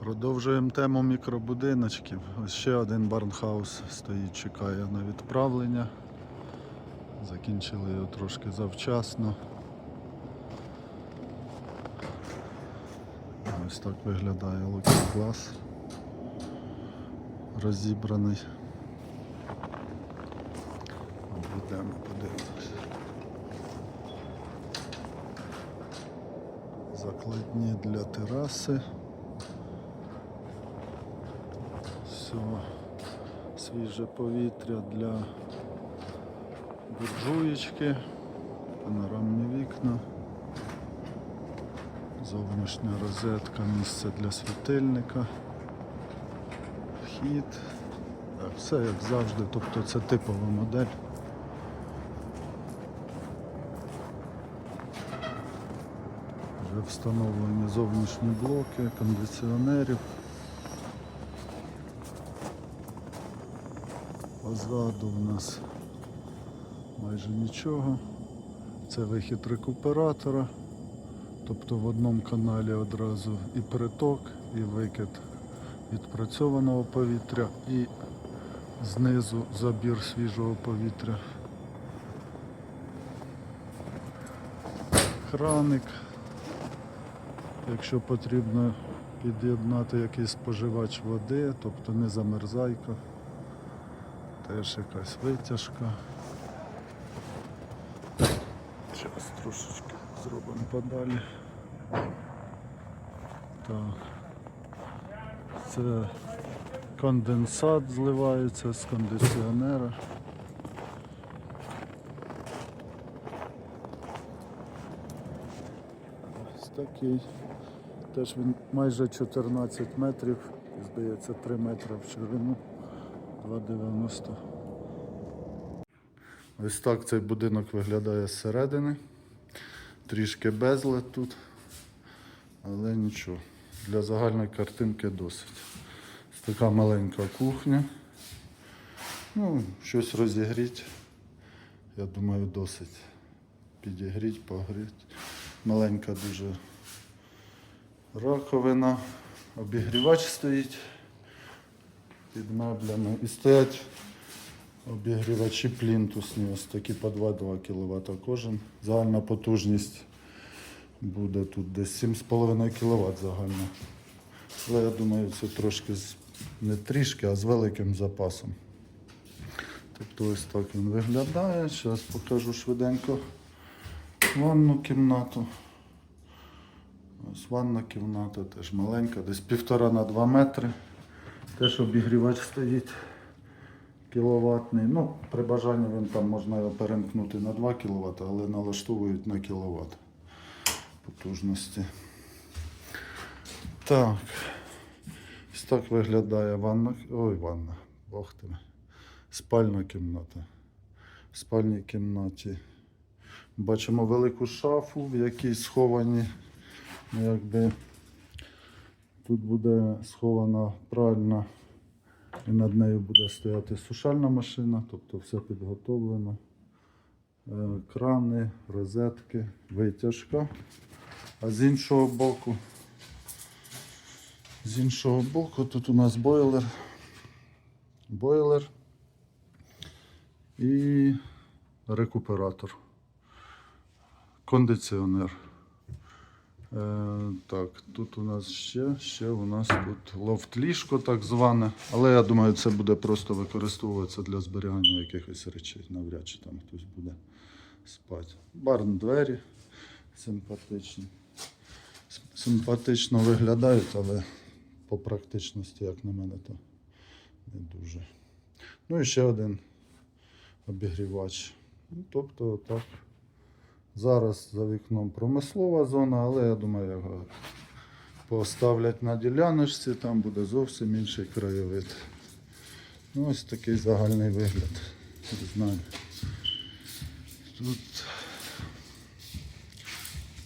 Продовжуємо тему мікробудиночків. Ось ще один барнхаус стоїть, чекає на відправлення. Закінчили його трошки завчасно. Ось так виглядає Looking Glass. Розібраний. Обійдемо, подивимось. Закладні для тераси. Все. Свіже повітря для буржуєчки, панорамні вікна, зовнішня розетка, місце для світильника, вхід. Так, все як завжди, тобто це типова модель. Вже встановлені зовнішні блоки, кондиціонерів. Позаду у нас майже нічого. Це вихід рекуператора. Тобто в одному каналі одразу і приток, і викид відпрацьованого повітря, і знизу забір свіжого повітря. Краник. Якщо потрібно під'єднати якийсь споживач води, тобто не замерзайка. Теж якась витяжка. Зараз трошечки зробимо подалі. Так. Це конденсат зливається з кондиціонера. Ось такий. Теж він майже 14 метрів, здається 3 метри в ширину. 2,90. Ось так цей будинок виглядає зсередини. Трішки безлад тут, але нічого. Для загальної картинки досить. Така маленька кухня. Ну, щось розігріть. Я думаю, досить. Підігріть, погріть. Маленька дуже раковина. Обігрівач стоїть під меблями. І стоять обігрівачі плінтусні, ось такі по 2-2 кВт кожен. Загальна потужність буде тут десь 7,5 кВт загальна. Але я думаю, це трошки не трішки, а з великим запасом. Тобто ось так він виглядає. Зараз покажу швиденько ванну кімнату. Ось ванна кімната теж маленька, десь півтора на 2 метри. Теж обігрівач стоїть кіловатний. Ну, при бажанні він там можна його перемкнути на 2 кВт, але налаштовують на кіловат потужності. Так. Ось так виглядає ванна. Ой, ванна, бог тебе. Спальна кімната. В спальній кімнаті бачимо велику шафу, в якій сховані, ну, якби тут буде схована пральна і над нею буде стояти сушальна машина, тобто все підготовлено. Е, Крани, розетки, витяжка. А з іншого боку, з іншого боку тут у нас бойлер. Бойлер і рекуператор. Кондиціонер. Е, так, тут у нас ще, ще у нас тут лофт-ліжко так зване. Але я думаю, це буде просто використовуватися для зберігання якихось речей. Навряд чи там хтось буде спати. Барн двері симпатичні. Симпатично виглядають, але по практичності, як на мене, то не дуже. Ну і ще один обігрівач. Ну, тобто так. Зараз за вікном промислова зона, але я думаю, його поставлять на діляночці, там буде зовсім інший краєвид. Ну, ось такий загальний вигляд. Не знаю. Тут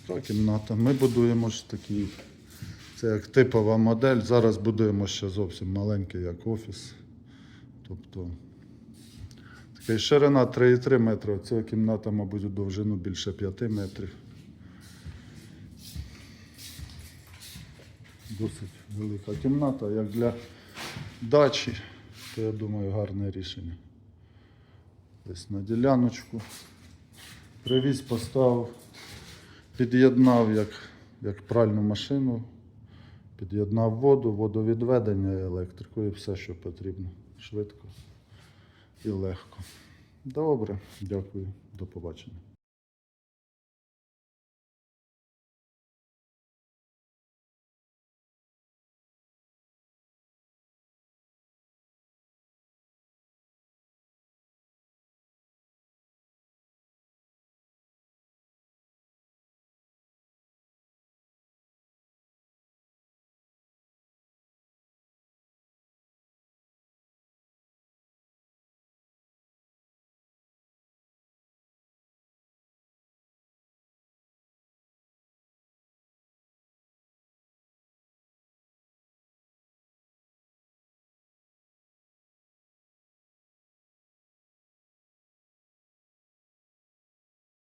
така кімната. Ми будуємо ж такі. Це як типова модель. Зараз будуємо ще зовсім маленький, як офіс. Тобто Такий ширина 3,3 метри. Ця кімната, мабуть, у довжину більше 5 метрів. досить велика кімната. Як для дачі, то я думаю, гарне рішення. Десь на діляночку. Привіз, поставив, під'єднав як, як пральну машину, під'єднав воду, водовідведення, електрику і все, що потрібно. Швидко і легко. Добре, дякую, до побачення.